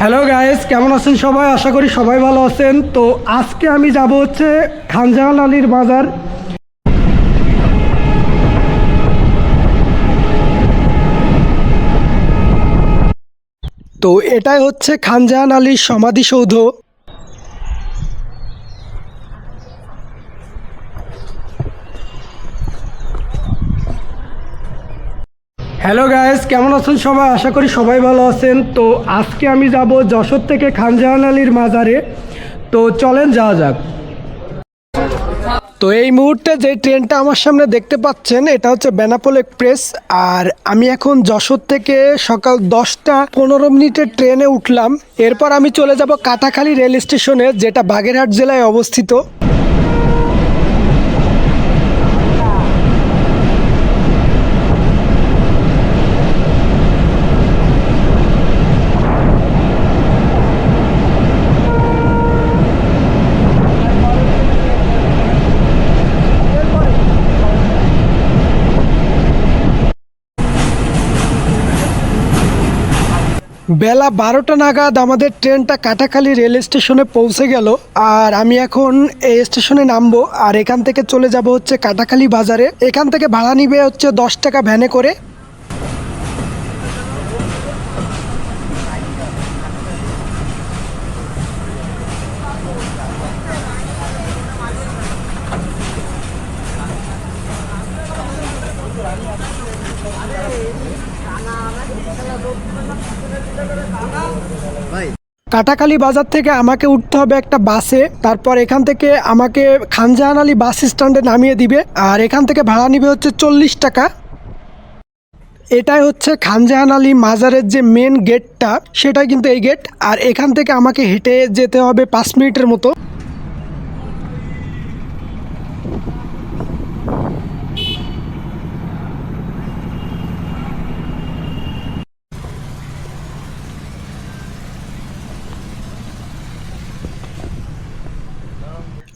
Hello guys কেমন আছেন সবাই? আশা করি সবাই ভালো আছেন। তো আজকে আমি যাব হচ্ছে খানজাহান আলীর বাজার। তো এটাই হচ্ছে খানজাহান আলীর সমাধিসৌধ। হ্যালো গাইস কেমন আছেন সবাই? আশা করি সবাই ভালো আছেন। তো আজকে আমি যাব যশোর থেকে খানজাহান আলীর মাজারে। তো চলেন, যাওয়া যাক। তো এই মুহূর্তে যে ট্রেনটা আমার সামনে দেখতে পাচ্ছেন, এটা হচ্ছে বেনাপোল এক্সপ্রেস। আর আমি এখন যশোর থেকে সকাল দশটা পনেরো মিনিটের ট্রেনে উঠলাম। এরপর আমি চলে যাব কাটাখালী রেল স্টেশনে, যেটা বাগেরহাট জেলায় অবস্থিত। বেলা বারোটা নাগাদ আমাদের ট্রেনটা কাটাখালী রেল স্টেশনে পৌঁছে গেল, আর আমি এখন এই স্টেশনে নামবো, আর এখান থেকে চলে যাব হচ্ছে কাটাখালী বাজারে। এখান থেকে ভাড়া নিবে হচ্ছে দশ টাকা ভ্যানে করে। কাটাখালী বাজার থেকে আমাকে উঠতে হবে একটা বাসে, তারপর এখান থেকে আমাকে খানজাহান আলী বাস স্ট্যান্ডে নামিয়ে দিবে, আর এখান থেকে ভাড়া নিবে হচ্ছে চল্লিশ টাকা। এটাই হচ্ছে খানজাহান আলী মাজারের যে মেন গেটটা সেটাই কিন্তু এই গেট আর এখান থেকে আমাকে হেঁটে যেতে হবে পাঁচ মিনিটের মতো।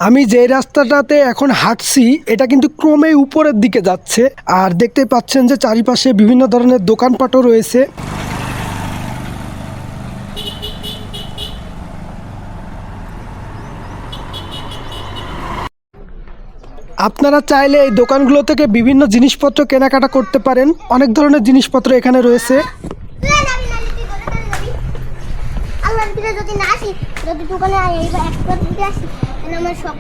আমি যে রাস্তাটাতে এখন হাঁটছি, এটা কিন্তু ক্রমে উপরের দিকে যাচ্ছে। আর দেখতে পাচ্ছেন যে চারিপাশে বিভিন্ন ধরনের দোকানপাটও রয়েছে। আপনারা চাইলে এই দোকানগুলো থেকে বিভিন্ন জিনিসপত্র কেনাকাটা করতে পারেন। অনেক ধরনের জিনিসপত্র এখানে রয়েছে। যদি না আসি, যদি দোকানে আসি। আসব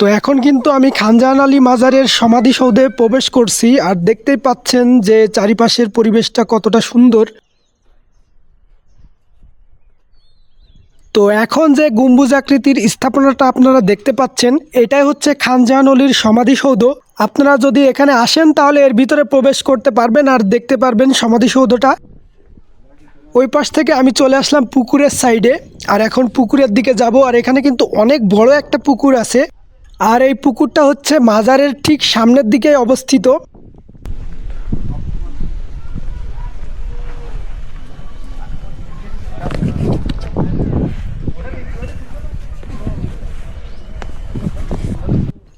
তো এখন কিন্তু আমি খানজাহান আলী মাজারের সমাধিসৌধে প্রবেশ করছি আর দেখতেই পাচ্ছেন যে চারিপাশের পরিবেশটা কতটা সুন্দর। তো এখন যে গম্বুজ আকৃতির স্থাপনাটা আপনারা দেখতে পাচ্ছেন, এটাই হচ্ছে খানজাহান আলীর সমাধিসৌধ। আপনারা যদি এখানে আসেন তাহলে এর ভিতরে প্রবেশ করতে পারবেন আর দেখতে পারবেন সমাধিসৌধটা। ওই পাশ থেকে আমি চলে আসলাম পুকুরের সাইডে আর এখন পুকুরের দিকে যাব, আর এখানে কিন্তু অনেক বড় একটা পুকুর আছে। আর এই পুকুরটা হচ্ছে মাজারের ঠিক সামনের দিকে অবস্থিত।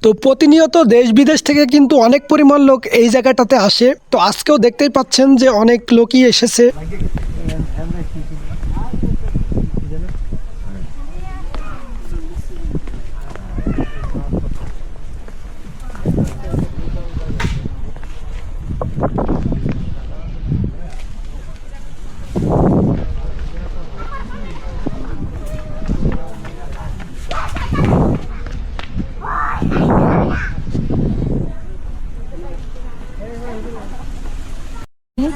তো প্রতিনিয়ত দেশ বিদেশ থেকে কিন্তু অনেক পরিমাণ লোক এই জায়গাটাতে আসে। তো আজকেও দেখতেই পাচ্ছেন যে অনেক লোকই এসেছে।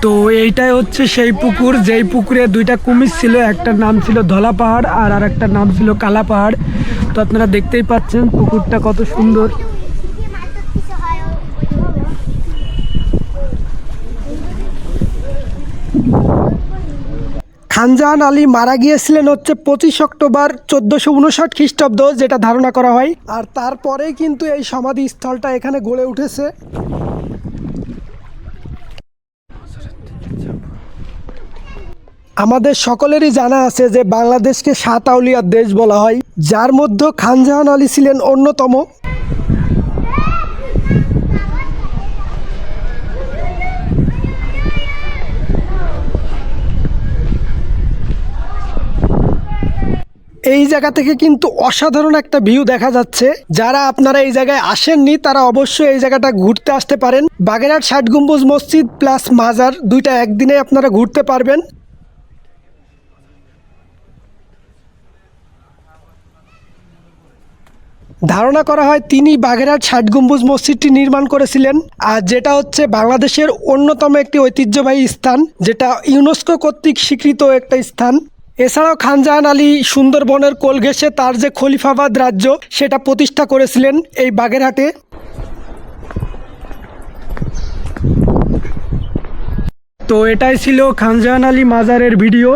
তো এইটাই হচ্ছে সেই পুকুর, যেই পুকুরে দুইটা কুমির ছিল একটার নাম ছিল ধলা পাহাড় আর আর একটার নাম ছিল কালা পাহাড়। তো আপনারা দেখতেই পাচ্ছেন পুকুরটা কত সুন্দর। খানজাহান আলী মারা গিয়েছিলেন হচ্ছে পঁচিশ অক্টোবর চোদ্দোশো উনষাট খ্রিস্টাব্দ, যেটা ধারণা করা হয়। আর তারপরেই কিন্তু এই সমাধি স্থলটা এখানে গড়ে উঠেছে। আমাদের সকলেরই জানা আছে যে বাংলাদেশকে সাত আউলিয়ার দেশ বলা হয়, যার মধ্যে খানজাহান আলী ছিলেন অন্যতম। এই জায়গা থেকে কিন্তু অসাধারণ একটা ভিউ দেখা যাচ্ছে। যারা আপনারা এই জায়গায় আসেননি, তারা অবশ্যই এই জায়গাটা ঘুরতে আসতে পারেন। বাগেরহাট ষাট গম্বুজ মসজিদ প্লাস মাজার দুইটা একদিনে আপনারা ঘুরতে পারবেন। ধারণা করা হয় তিনি বাগেরহাট ষাট গম্বুজ মসজিদটি নির্মাণ করেছিলেন। আর যেটা হচ্ছে বাংলাদেশের অন্যতম একটি ঐতিহ্যবাহী স্থান, যেটা ইউনেস্কো কর্তৃক স্বীকৃত একটা স্থান। এছাড়াও খানজাহান আলী সুন্দরবনের কোল ঘেঁষে তার যে খলিফাবাদ রাজ্য, সেটা প্রতিষ্ঠা করেছিলেন এই বাগেরহাটে। তো এটাই ছিল খানজাহান আলী মাজারের ভিডিও।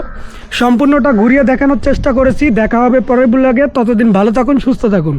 সম্পূর্ণটা ঘুরিয়ে দেখানোর চেষ্টা করেছি। দেখা হবে পরের ব্লগে। ততদিন ভালো থাকুন, সুস্থ থাকুন।